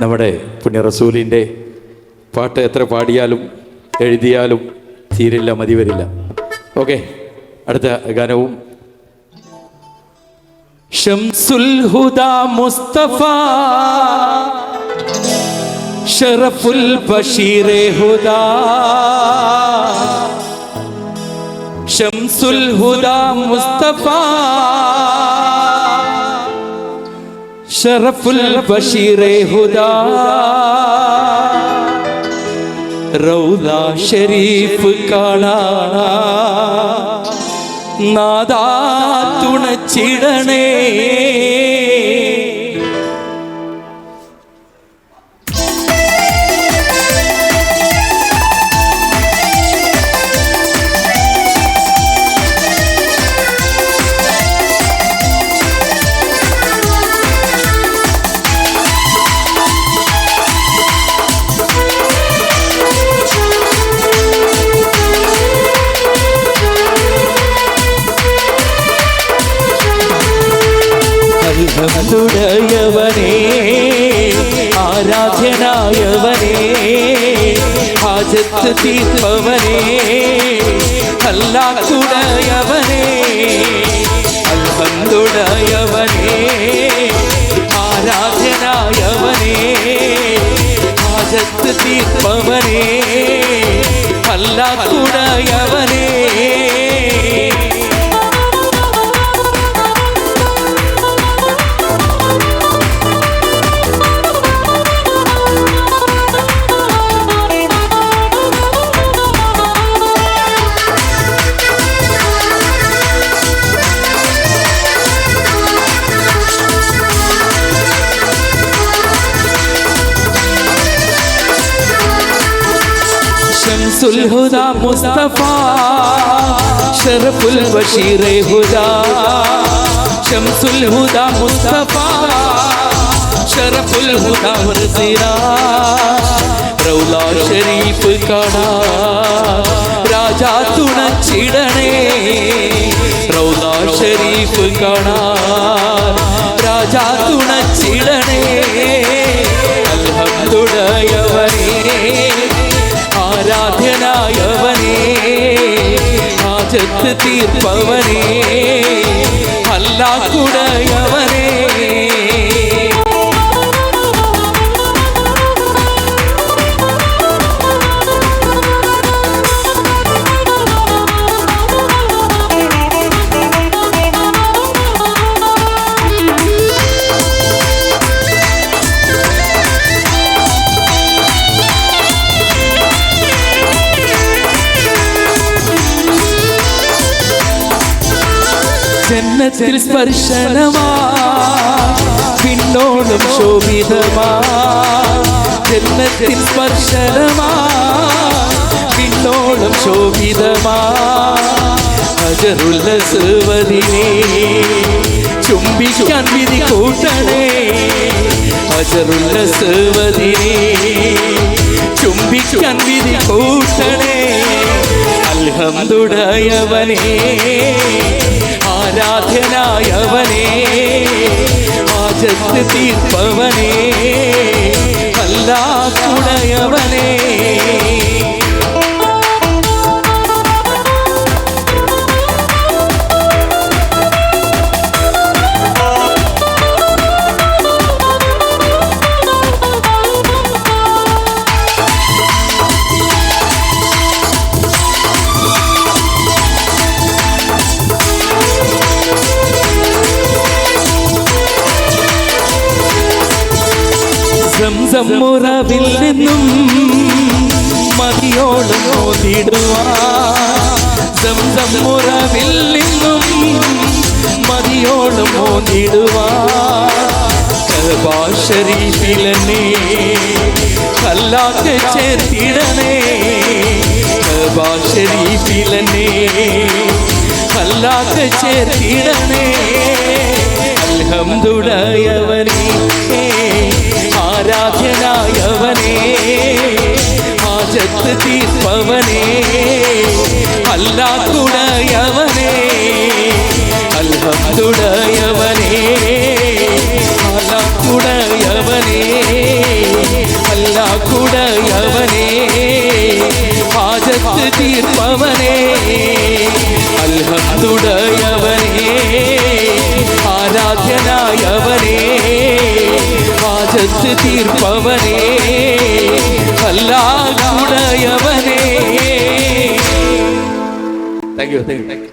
നമ്മുടെ പുണ്യ റസൂലിന്റെ പാട്ട് എത്ര പാടിയാലും എഴുതിയാലും തീരില്ല മതി വരില്ല ഓക്കെ അടുത്ത ഗാനവും. ഷംസുൽ ഹുദ മുസ്തഫ ഷറഫുൽ ബഷീറെ ഹുദ. ഷംസുൽ ഹുദ മുസ്തഫ ഷറഫുൽ ബഷീറെ ഹുദാ. റൗദ ഷരീഫ് കാണാ നാദാ തുണച്ചിടണേ. അൽഹംദുലില്ലാഹവനേ ആരാധ്യനായവനേ ഹാജത്ത് തീർപ്പവനേ അല്ലാഹുടയവനേ അൽഹംദുലില്ലാഹവനേ ആരാധ്യനായവനേ ഹാജത്ത് തീർപ്പവനേ അല്ലാഹുടയവനേ ശംസുൽ ഹുദ മുസ്തഫ ഷറഫുൽ ബഷീറെ ഹുദ ശംസുൽ ഹുദ മുസ്തഫ ഷറഫുൽ ഹുദ വർസിറ റൗല ഷരീഫ് കാണാ രാജാ തുണച്ചിടണേ റൗല ഷരീഫ് കാണാ ராஜத்து தீர்ப்பவனே ജന്നത്തിൽ സ്പർശനമാ പിന്നോടും ശോഭിതമാ ജന്നത്തിൽ സ്പർശനമാ പിന്നോടും ശോഭിതമാ അജറുള്ള സുവതിനെ ചുംബിക്കാൻ വിധി കൂട്ടണേ. അജറുള്ള സുവതിനെ ചുംബിക്കാൻ വിധി കൂട്ടണേ. അൽഹംദുടയവനേ ആരാധ്യനായവനേ ആജത്ത് തീർപ്പവനേ അല്ലാഹുടയവനേ സംസമുറവിൽ നിന്നും മതിയോളം മോതിടുവാ. സംസമുറവിൽ നിന്നും മതിയോളം മോതിടുവാ. ഷരീഫിലെന്നെ കല്ലാക്ക് ചേർത്തിടണേ. ഷരീഫിലെന്നെ കല്ലാക്ക് ചേർത്തിടണേ. അൽഹംദുലയവനേ அல்லாக்குடையவனே அல்ஹம்துடையவனே அல்லாக்குடையவனே அல்லாக்குடையவனே பாஜத்து தீர்ப்பவனே அல்ஹம்துடையவனே ஆராத்யனாயவனே பாஜத்து தீர்ப்பவனே அல்லாக்குடையவனே തീർപ്പവനേ അല്ലാഹുടയവനേ താങ്ക് യു താങ്ക് യു